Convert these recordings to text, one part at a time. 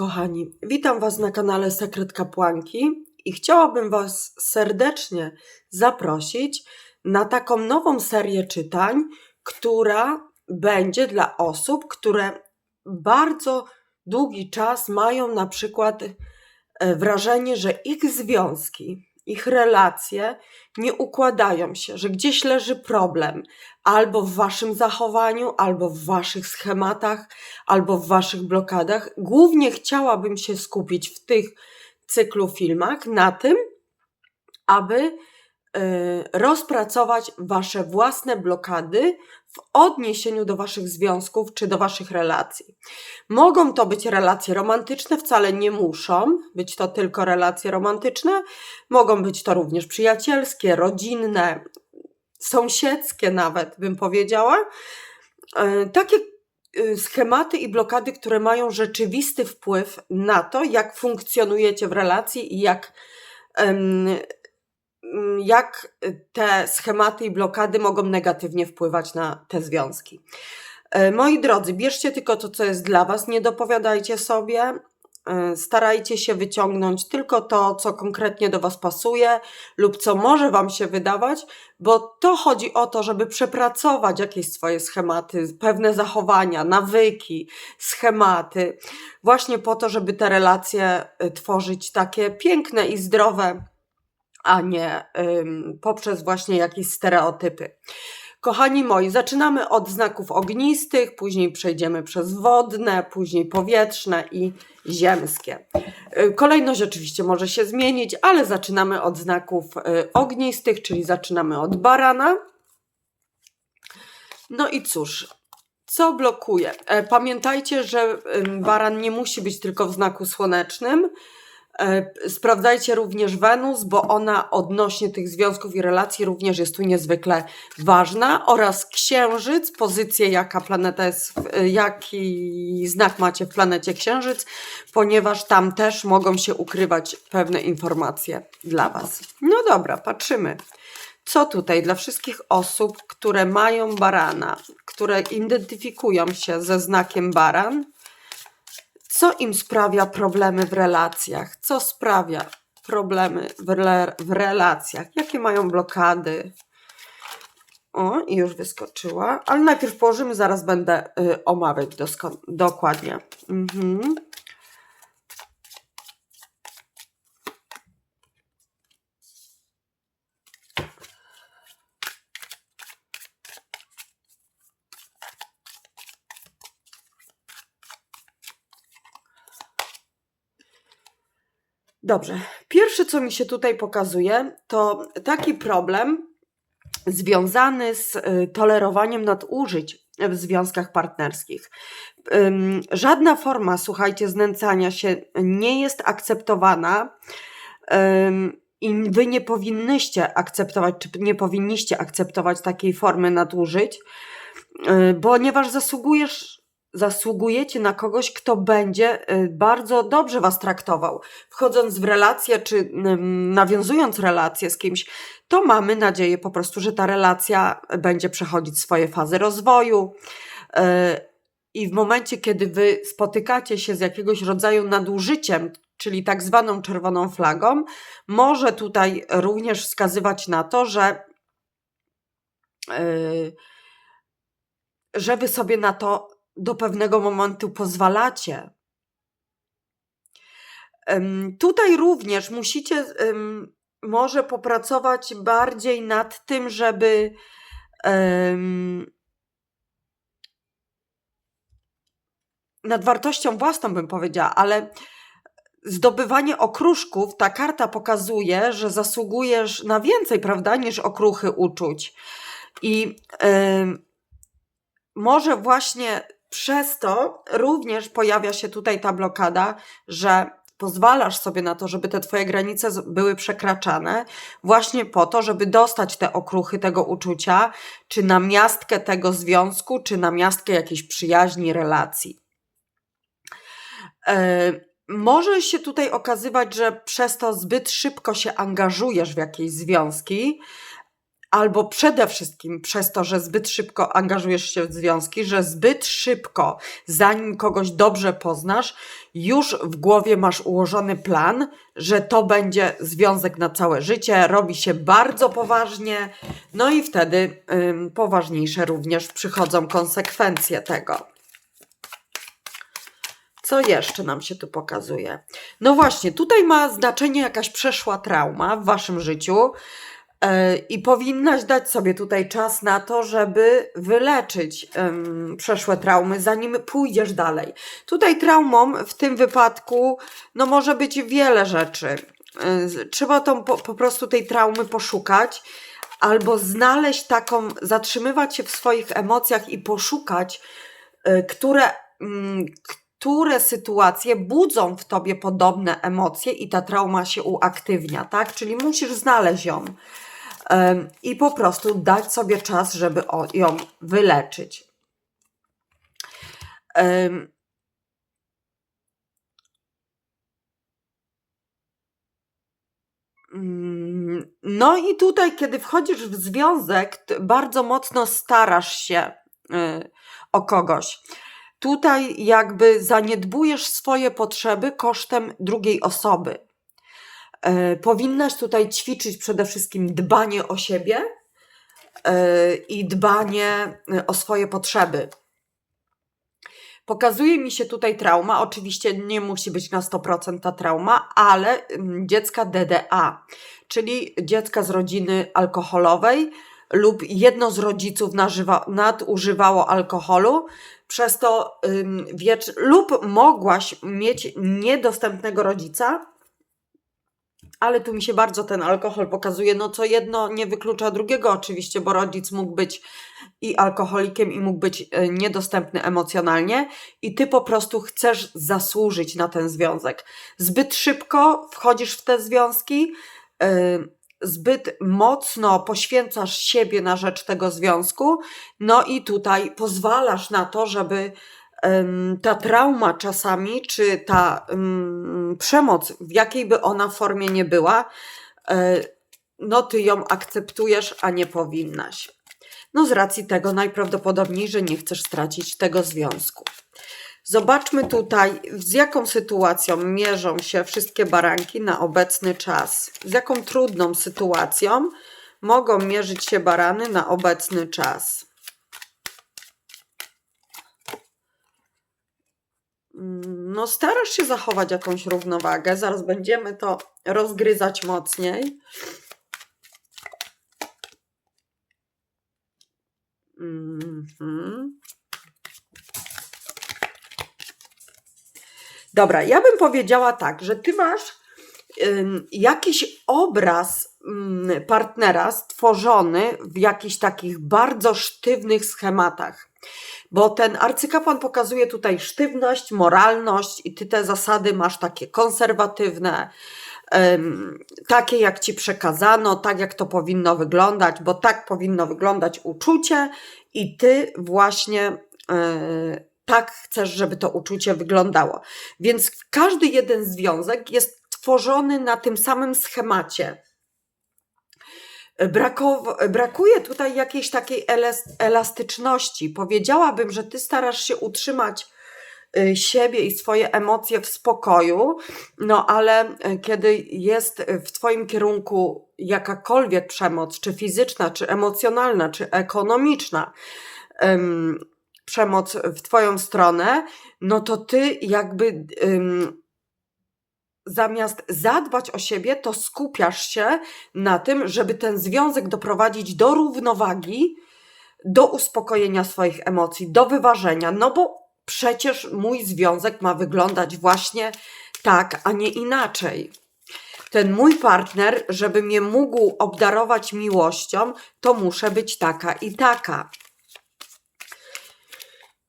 kochani. Witam Was na kanale Sekret Kapłanki i chciałabym Was serdecznie zaprosić na taką nową serię czytań, która będzie dla osób, które bardzo długi czas mają na przykład e, wrażenie, że ich związki, ich relacje nie układają się, że gdzieś leży problem albo w Waszym zachowaniu, albo w Waszych schematach, albo w Waszych blokadach. Głównie chciałabym się skupić w tych cyklu filmach na tym, aby y, rozpracować Wasze własne blokady w odniesieniu do Waszych związków czy do Waszych relacji. Mogą to być relacje romantyczne, wcale nie muszą być to tylko relacje romantyczne, mogą być to również przyjacielskie, rodzinne, sąsiedzkie nawet, bym powiedziała. E, Takie y, schematy i blokady, które mają rzeczywisty wpływ na to, jak funkcjonujecie w relacji i jak, jak te schematy i blokady mogą negatywnie wpływać na te związki. E, Moi drodzy, bierzcie tylko to, co jest dla Was, nie dopowiadajcie sobie. E, Starajcie się wyciągnąć tylko to, co konkretnie do Was pasuje lub co może Wam się wydawać, bo to chodzi o to, żeby przepracować jakieś swoje schematy, pewne zachowania, nawyki, schematy, właśnie po to, żeby te relacje y, tworzyć takie piękne i zdrowe, a nie ym, poprzez właśnie jakieś stereotypy. Kochani moi, zaczynamy od znaków ognistych, później przejdziemy przez wodne, później powietrzne i ziemskie. Y, Kolejność oczywiście może się zmienić, ale zaczynamy od znaków y, ognistych, czyli zaczynamy od barana. No i cóż, co blokuje? E, Pamiętajcie, że baran nie musi być tylko w znaku słonecznym. E, Sprawdzajcie również Wenus, bo ona odnośnie tych związków i relacji również jest tu niezwykle ważna oraz Księżyc, pozycję jaka planeta jest, e, jaki znak macie w planecie Księżyc, ponieważ tam też mogą się ukrywać pewne informacje dla Was. No dobra, patrzymy. Co tutaj dla wszystkich osób, które mają barana, które identyfikują się ze znakiem baran, co im sprawia problemy w relacjach? Co sprawia problemy w, w relacjach? Jakie mają blokady? O, i już wyskoczyła. Ale najpierw położymy, zaraz będę y, omawiać dokładnie. Mhm. Dobrze. Pierwsze, co mi się tutaj pokazuje, to taki problem związany z y, tolerowaniem nadużyć w związkach partnerskich. Żadna forma, słuchajcie, znęcania się nie jest akceptowana. I wy nie powinnyście akceptować, czy nie powinniście akceptować takiej formy nadużyć, y, ponieważ zasługujesz, zasługujecie na kogoś, kto będzie y, bardzo dobrze was traktował. Wchodząc w relację, czy nawiązując relację z kimś, to mamy nadzieję po prostu, że ta relacja będzie przechodzić swoje fazy rozwoju. Yy, I w momencie, kiedy wy spotykacie się z jakiegoś rodzaju nadużyciem, czyli tak zwaną czerwoną flagą, może tutaj również wskazywać na to, że, yy, że wy sobie na to do pewnego momentu pozwalacie. Tutaj również musicie może popracować bardziej nad tym, żeby nad wartością własną bym powiedziała, ale zdobywanie okruszków, ta karta pokazuje, że zasługujesz na więcej, prawda, niż okruchy uczuć. I em, może właśnie przez to również pojawia się tutaj ta blokada, że pozwalasz sobie na to, żeby te twoje granice były przekraczane, właśnie po to, żeby dostać te okruchy tego uczucia, czy na miastkę tego związku, czy na miastkę jakiejś przyjaźni, relacji. E, może się tutaj okazywać, że przez to zbyt szybko się angażujesz w jakieś związki, albo przede wszystkim przez to, że zbyt szybko angażujesz się w związki, że zbyt szybko, zanim kogoś dobrze poznasz, już w głowie masz ułożony plan, że to będzie związek na całe życie, robi się bardzo poważnie, no i wtedy ym, poważniejsze również przychodzą konsekwencje tego. Co jeszcze nam się tu pokazuje? No właśnie, tutaj ma znaczenie jakaś przeszła trauma w waszym życiu i powinnaś dać sobie tutaj czas na to, żeby wyleczyć em, przeszłe traumy, zanim pójdziesz dalej. Tutaj traumą w tym wypadku no może być wiele rzeczy. E, Trzeba tą, po, po prostu tej traumy poszukać albo znaleźć taką, zatrzymywać się w swoich emocjach i poszukać, y, które, mm, które sytuacje budzą w tobie podobne emocje i ta trauma się uaktywnia, tak? Czyli musisz znaleźć ją i po prostu dać sobie czas, żeby ją wyleczyć. Mm, No i tutaj, kiedy wchodzisz w związek, bardzo mocno starasz się y, o kogoś. Tutaj jakby zaniedbujesz swoje potrzeby kosztem drugiej osoby. Y, Powinnaś tutaj ćwiczyć przede wszystkim dbanie o siebie y, i dbanie y, o swoje potrzeby. Pokazuje mi się tutaj trauma. Oczywiście nie musi być na 100% ta trauma, ale mm, dziecka DDA, czyli dziecka z rodziny alkoholowej lub jedno z rodziców nażywa, nadużywało alkoholu, przez to wiecz, lub mogłaś mieć niedostępnego rodzica, ale tu mi się bardzo ten alkohol pokazuje. No co jedno nie wyklucza drugiego, oczywiście, bo rodzic mógł być i alkoholikiem, i mógł być e, niedostępny emocjonalnie, i ty po prostu chcesz zasłużyć na ten związek. Zbyt szybko wchodzisz w te związki, e, zbyt mocno poświęcasz siebie na rzecz tego związku, no i tutaj pozwalasz na to, żeby ta trauma czasami, czy ta em, przemoc, w jakiej by ona formie nie była, e, no ty ją akceptujesz, a nie powinnaś. No z racji tego najprawdopodobniej, że nie chcesz stracić tego związku. Zobaczmy tutaj, z jaką sytuacją mierzą się wszystkie baranki na obecny czas. Z jaką trudną sytuacją mogą mierzyć się barany na obecny czas. No, starasz się zachować jakąś równowagę. Zaraz będziemy to rozgryzać mocniej. Mhm. Dobra, ja bym powiedziała tak, że ty masz jakiś obraz partnera stworzony w jakichś takich bardzo sztywnych schematach. Bo ten arcykapłan pokazuje tutaj sztywność, moralność i ty te zasady masz takie konserwatywne, takie jak ci przekazano, tak jak to powinno wyglądać, bo tak powinno wyglądać uczucie i ty właśnie e, tak chcesz, żeby to uczucie wyglądało. Więc każdy jeden związek jest tworzony na tym samym schemacie. Brakuje tutaj jakiejś takiej elas- elastyczności. Powiedziałabym, że ty starasz się utrzymać y, siebie i swoje emocje w spokoju, no ale y, kiedy jest w Twoim kierunku jakakolwiek przemoc, czy fizyczna, czy emocjonalna, czy ekonomiczna, ym, przemoc w Twoją stronę, no to Ty jakby ym, zamiast zadbać o siebie, to skupiasz się na tym, żeby ten związek doprowadzić do równowagi, do uspokojenia swoich emocji, do wyważenia, no bo przecież mój związek ma wyglądać właśnie tak, a nie inaczej. Ten mój partner, żeby mnie mógł obdarować miłością, to muszę być taka i taka.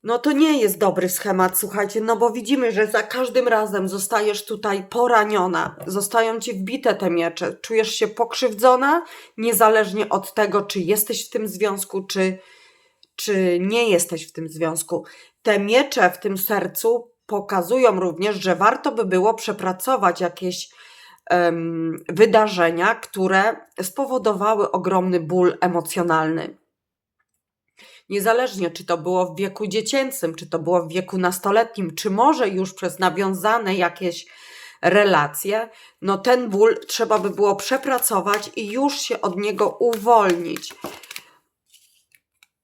No to nie jest dobry schemat, słuchajcie, no bo widzimy, że za każdym razem zostajesz tutaj poraniona, zostają ci wbite te miecze, czujesz się pokrzywdzona, niezależnie od tego, czy jesteś w tym związku, czy, czy nie jesteś w tym związku. Te miecze w tym sercu pokazują również, że warto by było przepracować jakieś em, wydarzenia, które spowodowały ogromny ból emocjonalny. Niezależnie, czy to było w wieku dziecięcym, czy to było w wieku nastoletnim, czy może już przez nawiązane jakieś relacje, no ten ból trzeba by było przepracować i już się od niego uwolnić.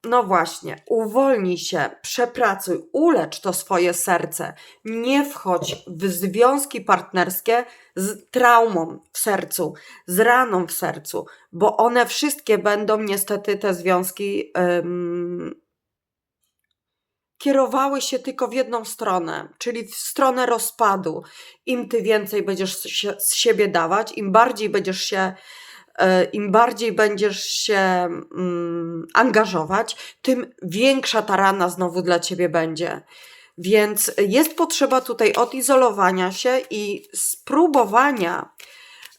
No właśnie, uwolnij się, przepracuj, ulecz to swoje serce. Nie wchodź w związki partnerskie z traumą w sercu, z raną w sercu, bo one wszystkie będą niestety te związki em, kierowały się tylko w jedną stronę, czyli w stronę rozpadu. Im ty więcej będziesz się, z siebie dawać, im bardziej będziesz się im bardziej będziesz się mm, angażować, tym większa ta rana znowu dla ciebie będzie. Więc jest potrzeba tutaj odizolowania się i spróbowania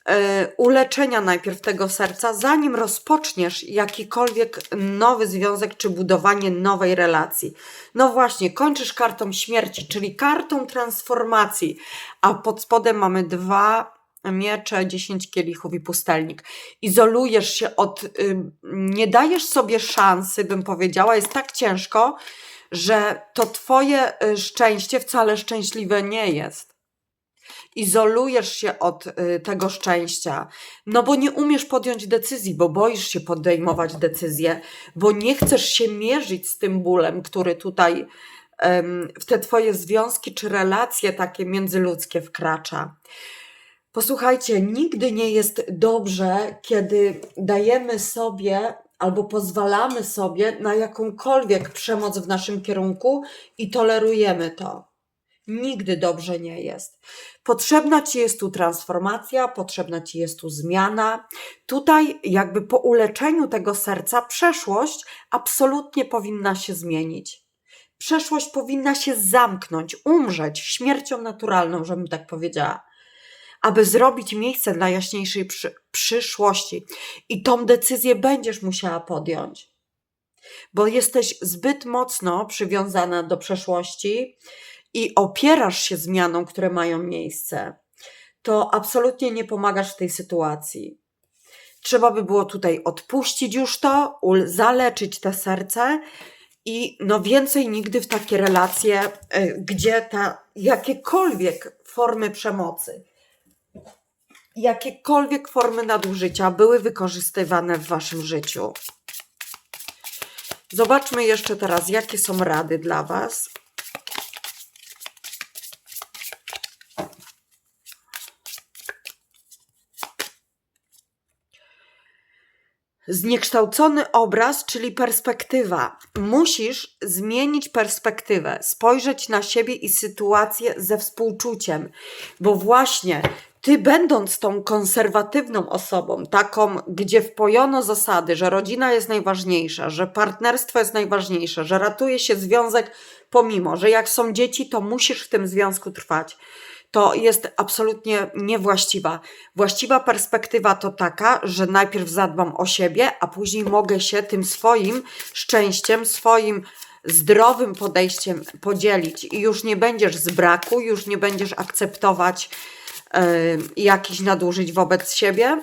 e, uleczenia najpierw tego serca, zanim rozpoczniesz jakikolwiek nowy związek czy budowanie nowej relacji. No właśnie, kończysz kartą śmierci, czyli kartą transformacji, a pod spodem mamy dwa miecze, dziesięć kielichów i pustelnik. Izolujesz się od, nie dajesz sobie szansy, bym powiedziała, jest tak ciężko, że to twoje y, szczęście wcale szczęśliwe nie jest. Izolujesz się od y, tego szczęścia, no bo nie umiesz podjąć decyzji, bo boisz się podejmować decyzje, bo nie chcesz się mierzyć z tym bólem, który tutaj w te twoje związki czy relacje takie międzyludzkie wkracza. Posłuchajcie, nigdy nie jest dobrze, kiedy dajemy sobie albo pozwalamy sobie na jakąkolwiek przemoc w naszym kierunku i tolerujemy to. Nigdy dobrze nie jest. Potrzebna ci jest tu transformacja, potrzebna ci jest tu zmiana. Tutaj, jakby po uleczeniu tego serca, przeszłość absolutnie powinna się zmienić. Przeszłość powinna się zamknąć, umrzeć śmiercią naturalną, żebym tak powiedziała aby zrobić miejsce dla jaśniejszej przy, przyszłości. I tą decyzję będziesz musiała podjąć, bo jesteś zbyt mocno przywiązana do przeszłości i opierasz się zmianom, które mają miejsce. To absolutnie nie pomagasz w tej sytuacji. Trzeba by było tutaj odpuścić już to, zaleczyć te serce i no więcej nigdy w takie relacje, y, gdzie ta jakiekolwiek formy przemocy, jakiekolwiek formy nadużycia były wykorzystywane w waszym życiu. Zobaczmy jeszcze teraz, jakie są rady dla was. Zniekształcony obraz, czyli perspektywa. Musisz zmienić perspektywę, spojrzeć na siebie i sytuację ze współczuciem, bo właśnie ty, będąc tą konserwatywną osobą, taką, gdzie wpojono zasady, że rodzina jest najważniejsza, że partnerstwo jest najważniejsze, że ratuje się związek, pomimo, że jak są dzieci, to musisz w tym związku trwać to jest absolutnie niewłaściwa. Właściwa perspektywa to taka, że najpierw zadbam o siebie, a później mogę się tym swoim szczęściem, swoim zdrowym podejściem podzielić i już nie będziesz z braku, już nie będziesz akceptować jakichś nadużyć wobec siebie,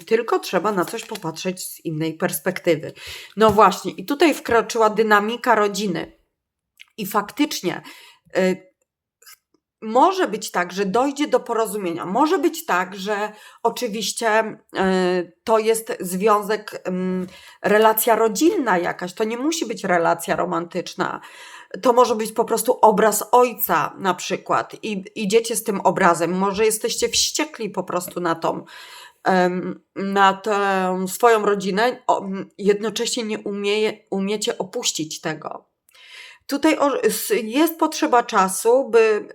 y, tylko trzeba na coś popatrzeć z innej perspektywy. No właśnie, i tutaj wkroczyła dynamika rodziny. I faktycznie y, może być tak, że dojdzie do porozumienia. Może być tak, że oczywiście y, to jest związek, y, relacja rodzinna jakaś. To nie musi być relacja romantyczna. To może być po prostu obraz ojca, na przykład, i idziecie z tym obrazem. Może jesteście wściekli po prostu na tą, na tę swoją rodzinę, jednocześnie nie umie, umiecie opuścić tego. Tutaj jest potrzeba czasu, by,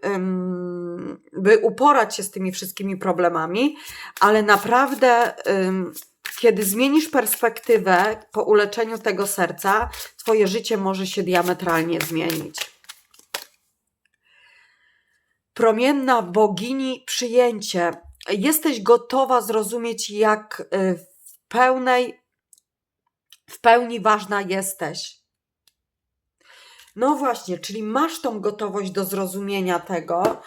by uporać się z tymi wszystkimi problemami, ale naprawdę, kiedy zmienisz perspektywę po uleczeniu tego serca, Twoje życie może się diametralnie zmienić. Promienna bogini przyjęcie. Jesteś gotowa zrozumieć, jak y, w pełnej, w pełni ważna jesteś. No właśnie, czyli masz tą gotowość do zrozumienia tego,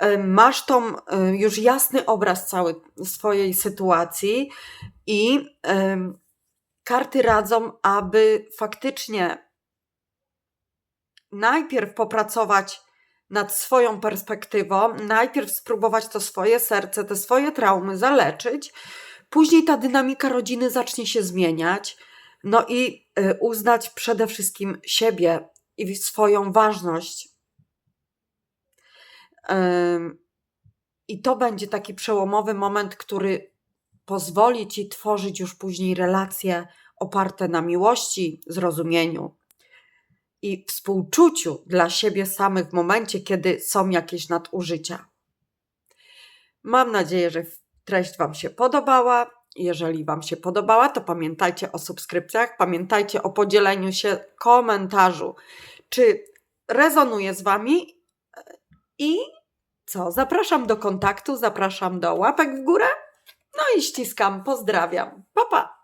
e, masz tą e, już jasny obraz cały swojej sytuacji i em, karty radzą, aby faktycznie najpierw popracować nad swoją perspektywą, najpierw spróbować to swoje serce, te swoje traumy zaleczyć, później ta dynamika rodziny zacznie się zmieniać, no i uznać przede wszystkim siebie i swoją ważność. I to będzie taki przełomowy moment, który pozwoli ci tworzyć już później relacje oparte na miłości, zrozumieniu i współczuciu dla siebie samych w momencie, kiedy są jakieś nadużycia. Mam nadzieję, że treść Wam się podobała. Jeżeli Wam się podobała, to pamiętajcie o subskrypcjach, pamiętajcie o podzieleniu się komentarzu, czy rezonuje z Wami i co? Zapraszam do kontaktu, zapraszam do łapek w górę. No i ściskam, pozdrawiam. Pa, pa!